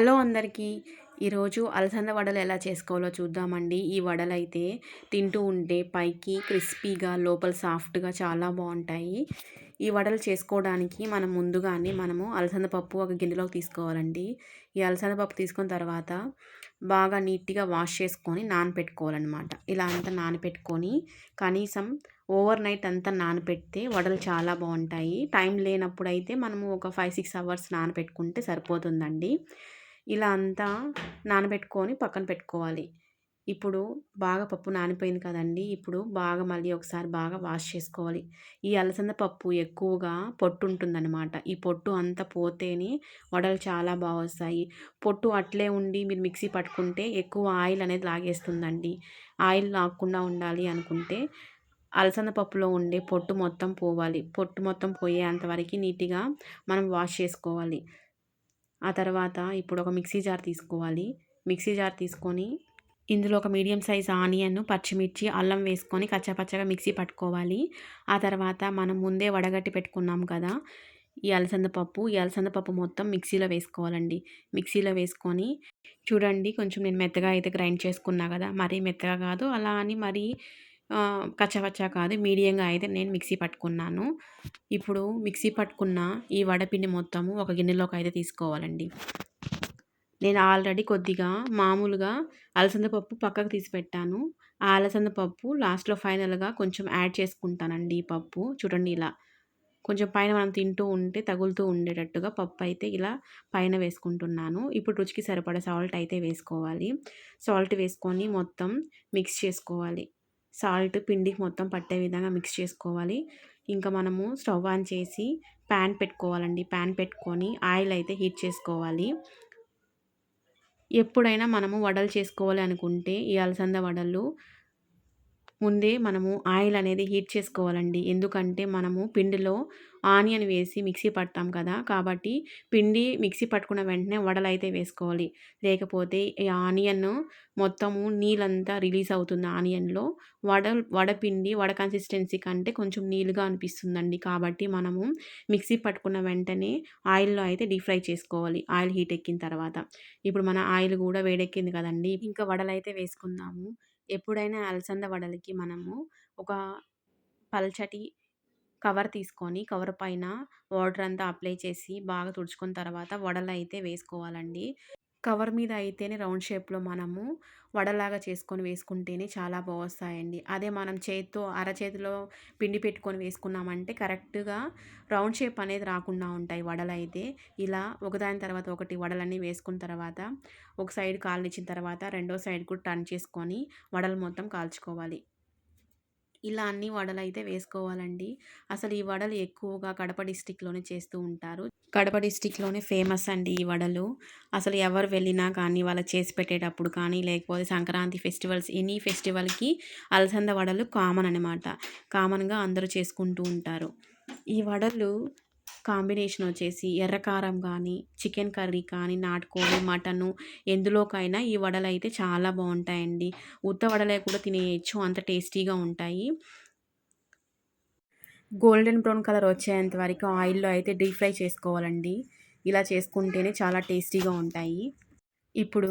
Hello అందరికీ. ఈరోజు అలసంద వడలు ఎలా చేసుకోవాలో చూద్దామండి. ఈ వడలు అయితే తింటూ ఉంటే పైకి క్రిస్పీగా లోపల సాఫ్ట్గా చాలా బాగుంటాయి. ఈ వడలు చేసుకోవడానికి మనం ముందుగానే మనము అలసంద పప్పు ఒక గిన్నెలోకి తీసుకోవాలండి. ఈ అలసంద పప్పు తీసుకున్న తర్వాత బాగా నీట్గా వాష్ చేసుకొని నానపెట్టుకోవాలన్నమాట. ఇలా అంతా నానపెట్టుకొని కనీసం ఓవర్ నైట్ అంతా నానపెడితే వడలు చాలా బాగుంటాయి. టైం లేనప్పుడు అయితే మనము ఒక ఫైవ్ సిక్స్ అవర్స్ నానపెట్టుకుంటే సరిపోతుందండి. ఇలా అంతా నానబెట్టుకొని పక్కన పెట్టుకోవాలి. ఇప్పుడు బాగా పప్పు నానిపోయింది కదండి. ఇప్పుడు బాగా మళ్ళీ ఒకసారి బాగా వాష్ చేసుకోవాలి. ఈ అలసంద పప్పు ఎక్కువగా పొట్టు ఉంటుందన్నమాట. ఈ పొట్టు అంతా పోతేనే వడలు చాలా బాగా వస్తాయి. పొట్టు అట్లే ఉండి మీరు మిక్సీ పట్టుకుంటే ఎక్కువ ఆయిల్ అనేది లాగేస్తుందండి. ఆయిల్ లాగకుండా ఉండాలి అనుకుంటే అలసంద పప్పులో ఉండే పొట్టు మొత్తం పోవాలి. పొట్టు మొత్తం పోయేంతవరకు నీట్గా మనం వాష్ చేసుకోవాలి. ఆ తర్వాత ఇప్పుడు ఒక మిక్సీ జార్ తీసుకోవాలి. మిక్సీ జార్ తీసుకొని ఇందులో ఒక మీడియం సైజ్ ఆనియన్ పచ్చిమిర్చి అల్లం వేసుకొని కచ్చపచ్చగా మిక్సీ పట్టుకోవాలి. ఆ తర్వాత మనం ముందే వడగట్టి పెట్టుకున్నాం కదా ఈ అలసంద పప్పు. ఈ అలసంద పప్పు మొత్తం మిక్సీలో వేసుకోవాలండి. మిక్సీలో వేసుకొని చూడండి కొంచెం నేను మెత్తగా అయితే గ్రైండ్ చేసుకున్నా కదా మరీ మెత్తగా కాదు అలా అని మరీ కచ్చపచ్చ కాదు. మీడియంగా అయితే నేను మిక్సీ పట్టుకున్నాను. ఇప్పుడు మిక్సీ పట్టుకున్న ఈ వడపిండి మొత్తము ఒక గిన్నెలోకి అయితే తీసుకోవాలండి. నేను ఆల్రెడీ కొద్దిగా మామూలుగా అలసంద పప్పు పక్కకు తీసి పెట్టాను. ఆ అలసంద పప్పు లాస్ట్లో ఫైనల్గా కొంచెం యాడ్ చేసుకుంటానండి ఈ పప్పు. చూడండి ఇలా. కొంచెం పైన మనం తింటూ ఉంటే తగులుతూ ఉండేటట్టుగా పప్పు అయితే ఇలా పైన వేసుకుంటున్నాను. ఇప్పుడు రుచికి సరిపడే సాల్ట్ అయితే వేసుకోవాలి. సాల్ట్ వేసుకొని మొత్తం మిక్స్ చేసుకోవాలి. సాల్ట్ పిండికి మొత్తం పట్టే విధంగా మిక్స్ చేసుకోవాలి. ఇంకా మనము స్టవ్ ఆన్ చేసి ప్యాన్ పెట్టుకోవాలండి. ప్యాన్ పెట్టుకొని ఆయిల్ అయితే హీట్ చేసుకోవాలి. ఎప్పుడైనా మనము వడలు చేసుకోవాలి అనుకుంటే ఈ అలసంద వడలు ముందే మనము ఆయిల్ అనేది హీట్ చేసుకోవాలండి. ఎందుకంటే మనము పిండిలో ఆనియన్ వేసి మిక్సీ పడతాం కదా కాబట్టి పిండి మిక్సీ పట్టుకున్న వెంటనే వడలైతే వేసుకోవాలి. లేకపోతే ఈ ఆనియన్ మొత్తము నీళ్ళంతా రిలీజ్ అవుతుంది ఆనియన్లో. వడ వడపిండి వడ కన్సిస్టెన్సీ కంటే కొంచెం నీళ్ళుగా అనిపిస్తుందండి. కాబట్టి మనము మిక్సీ పట్టుకున్న వెంటనే ఆయిల్లో అయితే డీప్ ఫ్రై చేసుకోవాలి. ఆయిల్ హీట్ ఎక్కిన తర్వాత. ఇప్పుడు మన ఆయిల్ కూడా వేడెక్కింది కదండి. ఇంకా వడలైతే వేసుకుందాము. ఎప్పుడైనా అలసంద వడలకి మనము ఒక పల్చటి కవర్ తీసుకొని కవర్ పైన వాటర్ అంతా అప్లై చేసి బాగా తుడుచుకున్న తర్వాత వడలు అయితే వేసుకోవాలండి. కవర్ మీద అయితేనే రౌండ్ షేప్లో మనము వడలాగా చేసుకొని వేసుకుంటేనే చాలా బాగొస్తాయండి. అదే మనం చేతితో అరచేతిలో పిండి పెట్టుకొని వేసుకున్నామంటే కరెక్ట్గా రౌండ్ షేప్ అనేది రాకుండా ఉంటాయి వడలు అయితే ఇలా ఒకదాని తర్వాత ఒకటి వడలన్నీ వేసుకున్న తర్వాత ఒక సైడ్ కాలనిచ్చిన తర్వాత రెండో సైడ్ కూడా టర్న్ చేసుకొని వడలు మొత్తం కాల్చుకోవాలి. ఇలా అన్ని వడలు అయితే వేసుకోవాలండి. అసలు ఈ వడలు ఎక్కువగా కడప డిస్టిక్లోనే చేస్తూ ఉంటారు. కడప డిస్టిక్లోనే ఫేమస్ అండి ఈ వడలు. అసలు ఎవరు వెళ్ళినా కానీ వాళ్ళు చేసి పెట్టేటప్పుడు కానీ లేకపోతే సంక్రాంతి ఫెస్టివల్స్ ఎనీ ఫెస్టివల్కి అలసంద వడలు కామన్ అనమాట కామన్గా అందరూ చేసుకుంటూ ఉంటారు. ఈ వడలు కాంబినేషన్ వచ్చేసి ఎర్రకారం కానీ చికెన్ కర్రీ కానీ నాటుకోడి మటను ఎందులోకైనా ఈ వడలు అయితే చాలా బాగుంటాయండి. ఉత్త వడలే కూడా తినేయచ్చు అంత టేస్టీగా ఉంటాయి. గోల్డెన్ బ్రౌన్ కలర్ వచ్చేంత వరకు ఆయిల్లో అయితే డీప్ ఫ్రై చేసుకోవాలండి. ఇలా చేసుకుంటేనే చాలా టేస్టీగా ఉంటాయి. ఇప్పుడు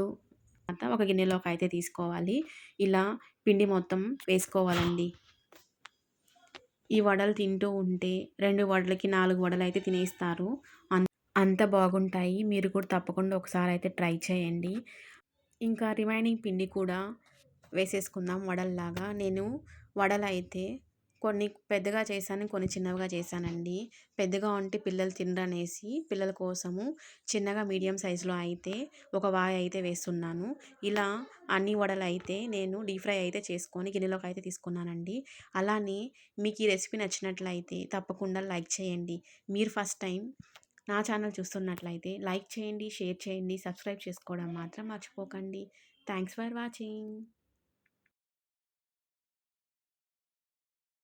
ఒక గిన్నెలోకి అయితే తీసుకోవాలి. ఇలా పిండి మొత్తం వేసుకోవాలండి. ఈ వడలు తింటూ ఉంటే రెండు వడలకి నాలుగు వడలు అయితే తినేస్తారు. అంత బాగుంటాయి. మీరు కూడా తప్పకుండా ఒకసారి అయితే ట్రై చేయండి. ఇంకా రిమైనింగ్ పిండి కూడా వేసేసుకుందాం వడల్లాగా. నేను వడలు అయితే కొన్ని పెద్దగా చేశాను కొన్ని చిన్నవిగా చేశానండి. పెద్దగా ఉంటే పిల్లలు తినరనేసి పిల్లల కోసము చిన్నగా మీడియం సైజులో అయితే ఒక వాయి అయితే వేస్తున్నాను. ఇలా అన్ని వడలు అయితే నేను డీప్ ఫ్రై అయితే చేసుకొని గిన్నెలోకి అయితే తీసుకున్నానండి. అలానే మీకు ఈ రెసిపీ నచ్చినట్లయితే తప్పకుండా లైక్ చేయండి. మీరు ఫస్ట్ టైం నా ఛానల్ చూస్తున్నట్లయితే లైక్ చేయండి షేర్ చేయండి సబ్స్క్రైబ్ చేసుకోవడం మాత్రం మర్చిపోకండి. Thanks for watching.